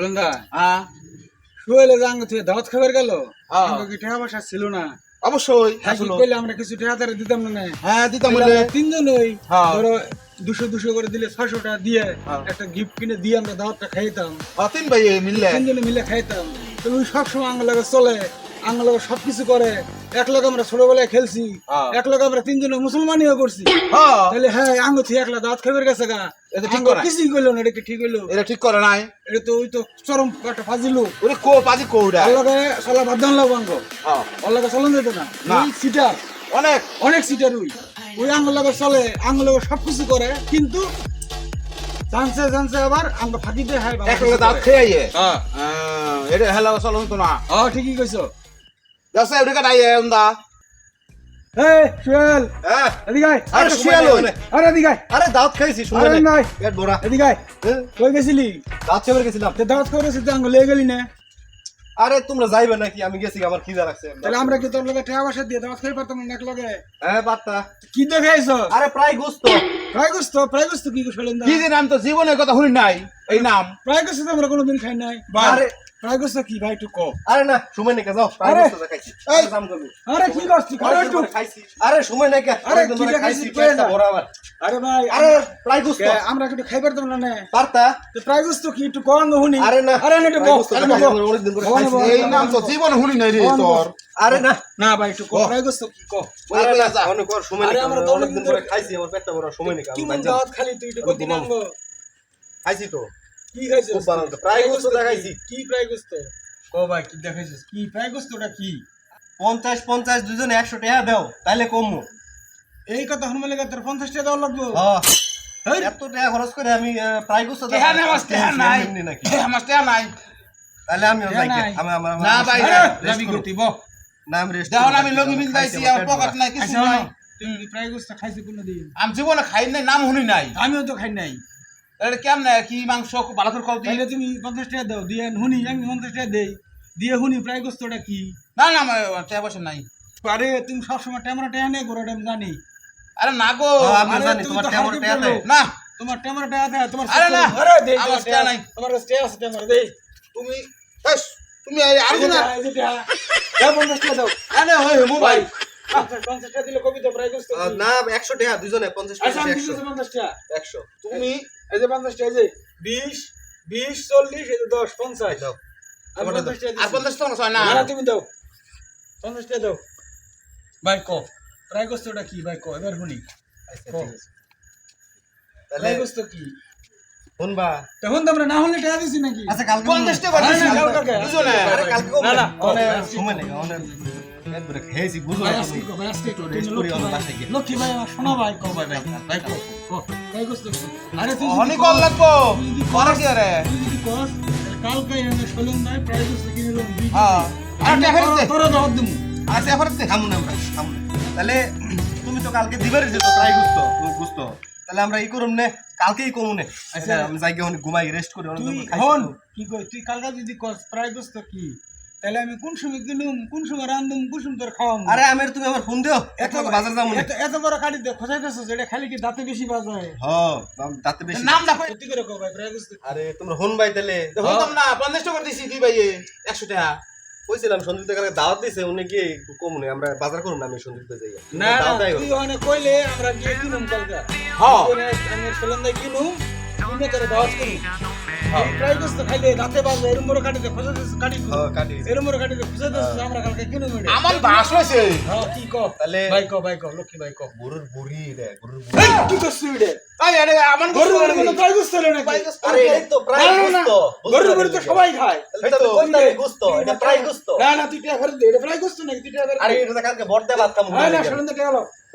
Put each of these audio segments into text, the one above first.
হ্যাঁ। শুয়েলে জাঙ্গ তুই দাওয়াত খাবার গেল? হ্যাঁ। কি টাকা পয়সা ছিল না? অবশ্যই হ্যাঁ কি আসলো। কইলে আমরা কিছু টাকা তারা দিতাম না না? দিতাম তাহলে বলে আমরা তিনজন ওই। ধরো দুশো দুশো করে দিলে ছয়শো টাকা দিয়ে। একটা গিফট কিনে দিয়ে আমরা দাওয়াতটা খাইতাম। তিন ভাই মিললে। তিনজনে মিলে খাইতাম। তো ওই সবসময় চলে। আঙ্গলাগে সবকিছু করে। এক লোক আমরা ছোটবেলায় খেলছি। এক লোক আমরা তিনজনে মুসলমানিও করছি। হ্যাঁ। তাহলে হ্যাঁ আঙ্গ থেকে একলা দাঁত খাবার গেছে গা। এটা ঠিক করে। কিছুই করল না এটা কি ঠিক হইল? এটা ঠিক করে নাই। এটা তো ওই তো চরম একটা ফাজিলু। ওরে কো পাজি কৌড়া আল্লাহকে চলা বাদ দান হ্যাঁ আল্লাহকে চলন যেত না। না। ওই সিটার। অনেক। অনেক সিটার ওই। ওই আঙ্গুলাকে চলে আঙ্গুলাকে সবকিছু করে কিন্তু জানছে জানছে আবার আঙ্গ ফাঁকি দিয়ে হ্যাঁ বাবা। কিছু দাঁত করে। খেয়ে আইয়ে। এটা হেলা চলো তো না। হ্যাঁ ঠিকই কইছো। যাচ্ছে ওটা কাটাই উন্দা। আরে হ্যাঁ, আরে তোমরা যাইবে নাকি? আমি গেছি আমার খিদা লাগছে। তাহলে আমরা কি তোর লগে টাকা পয়সা দিয়ে দাওয়াত খেয়ে পারতাম না এক লগে? হ্যাঁ পাত্তা কি দেখে আইছো আরে প্রায় গোস্ত। প্রায় গুস্ত? প্রায় গুস্ত কি শুনলেন কি যে নাম তো জীবনের কথা শুনি নাই। এই নাম। প্রায় গুস্ত তো আমরা কোনোদিন খাই নাই। আরে প্রায় গুস্ত কি? ভাই একটু কো আরে না সময় নেই যাও প্রায় আরে, গোস্ত এই, দাম করবি আরে কি করছিস খাও একটু খাইছি। আরে সময় নেই আরে, কি খাইছি কয়ে ভরা আমার। আরে ভাই আরে প্রায় গোস্ত আমরা একটু খাইবার তো না? না পারতা তো প্রায় গুস্ত কি? একটু কম হুনি আরে না। আরে না একটু প্রায় বল গোস্ত আরে খাইছি। এই নাম তো জীবনে শুনি নাই রে তোর। আরে না। না ভাই একটু কো ও। প্রায় কি? কো আরে না যা। অনেক সময় নেই আমরা অনেকদিন পরে ধরে- খাইছি আমার পেটটা ভরা সময় নেই কি মন খালি তুই একটু কতি খাইছি তো। কি খাইছিস? খুব ভালো তো। প্রায় গুস্ত দেখাইছি। কি? প্রায় গুস্ত? কো ভাই কি দেখাইছিস? কি? প্রায় গুস্তটা কি? পঞ্চাশ পঞ্চাশ দুজনে একশো টাকা দাও তাইলে কমবো। এই কথা হনুমান লেগে তোর পঞ্চাশ টাকা দেওয়া লাগবে। এত টাকা খরচ করে আমি প্রায় গোস্ত টেহা নাই, আমার টেহা নাই। আমার টেহা নাই। তাহলে আমি আমি আমার না ভাই আরে, না, যাবি গতি বহ না আমি রেস্ট দেখো আমি লগি মিল যাইছি আমার পকেট নাই কিছু নাই। তুমি প্রায় গুস্ত খাইছি কোনোদিন? আমি জীবনে খাই নাই নাম শুনি নাই। আমিও তো খাই নাই। এটা কেমনে? কি মাংস ভালো করে খাও তাহলে তুমি পঞ্চাশ টাকা দাও দিয়ে হুনি আমি পঞ্চাশ টাকা দেই। দিয়ে হুনি প্রায় গোস্তটা কি? না না আমার টাকা পয়সা নাই। আরে তুমি সবসময় ট্যামরা টাকা নেই গোড়া টাইম জানি। আরে না গো হ্যাঁ, আমি জানি তোমার হাতে টাকা পেল। না তোমার ট্যামরা টাকা দেয় তোমার আরে না, আরে দে আমার টাকা নাই। নাই। তোমার কাছে টাকা আছে ট্যামরা দে তুমি এস, তুমি আর না। দাও পঞ্চাশ টাকা দাও। আরে ওই মোবাইল আচ্ছা, পঞ্চাশ টাকা দিলে কবিতা প্রায় গোস্ত না একশো টাকা দুজনে পঞ্চাশ আচ্ছা পঞ্চাশ টাকা। একশো। তুমি এই যে পঞ্চাশ টাকা এই যে বিশ বিশ চল্লিশ এই যে দশ পঞ্চাশ আর দিচ্ছি। পঞ্চাশ না না না, তুমি দাও পঞ্চাশ দাও ভাই ক প্রায় গোস্তটা কি ভাই ক এবার শুনি আচ্ছা, প্রায় গোস্ত কি শুনবা তখন তো না হলে টাকা দিছি নাকি আচ্ছা কালকে। না, মানে সময় নেই অনেক পেট ভরে খেয়েছি বুঝো ভাই আজকে তুমি। কো, ভাই আজকে একটু তুমি করি, আমার ভাই। গিয়ে। লক্ষ্মী ভাই আমার শোনো ভাই কো ভাই ভাই ভাই কো কো প্রায় গোস্ত কি? আরে তুই অনেক কল লাগবো তুই যদি পরে কস, কি রে তুই কস, তাহলে কালকে আমি শোলেন ভাই প্রায় কিনে নিলাম হ্যাঁ আর টাকা তোরা- তোরা দাওয়াত দিমু। আচ্ছা এবার দে থামুন আমরা থামুন তাহলে তুমি তো কালকে গুস্ত গুস্ত তাহলে আমরা ই করুম নে কালকেই কমু নে আচ্ছা আমি যাই গিয়ে ঘুমাই রেস্ট করি তুই। কি কই তুই কালকে যদি কস প্রায় কি তাহলে আমি কোন সময় কিনুম কোন সময় রান্ধুম কোন সময় তোর খাওয়াম? আরে আমের তুমি আমার ফোন দিও। এত বাজার যাব না এত বড় কাটি দে খোঁজাইতেছ যেটা খালি কি দাঁতে বেশি বাজায়? হ দাঁতে বেশি। নাম দেখো সত্যি করে কো ভাই প্রায় আরে তোমরা হন ভাই তাহলে। হতাম না পঞ্চাশ টাকা দিছি দুই ভাই একশো টাকা। কইছিলাম সন্দীপ কালকে দাওয়াত দিছে উনি গিয়ে কমু নে আমরা বাজার করুন না আমি সন্দীপ যাই। না না তুই ওখানে কইলে আমরা গিয়ে কিনুম কালকে। হ্যাঁ। আমি ফেলন্দা কিনুম কিনে তোর দাওয়াত করি এই প্রায় গোস্ত খাইলে দাঁতে বাজে এরম বড় কাটি দে খোঁজাইতেছ কাটি কাটি এরম বড় কাটি দে খোঁজাইতেছ আমরা কালকে কিনুম এটা আমার বাস হয়েছে। হ্যাঁ কি কো? তাহলে- ভাই কো ভাই কো লক্ষ্মী ভাই কো। গরুর বুড়ি রে গরুর এই, কি করছিস এটা তাই আরে আমার গরু গরু বলে প্রায় গোস্ত হলো নাকি? আরে এই তো প্রায়। গুস্ত গরু গরু তো সবাই খায়। তাহলে তো কোন তারিখ গুস্ত এটা প্রায় গুস্ত না না তুই টাকা ফেরত দে এটা প্রায় গোস্ত নাকি? তুই টাকা ফেরত আরে এটা তো কালকে বড় ভাত খামু হ্যাঁ না শুনুন এটা বুড়ো তো দে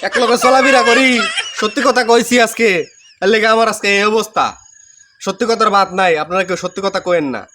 এক লগে চলাফেরা করি। সত্যি কথা কইছি আজকে। লেগে আমার আজকে এই অবস্থা। সত্যি কথার বাদ নাই। আপনারা কেউ সত্যি কথা কয়েন না।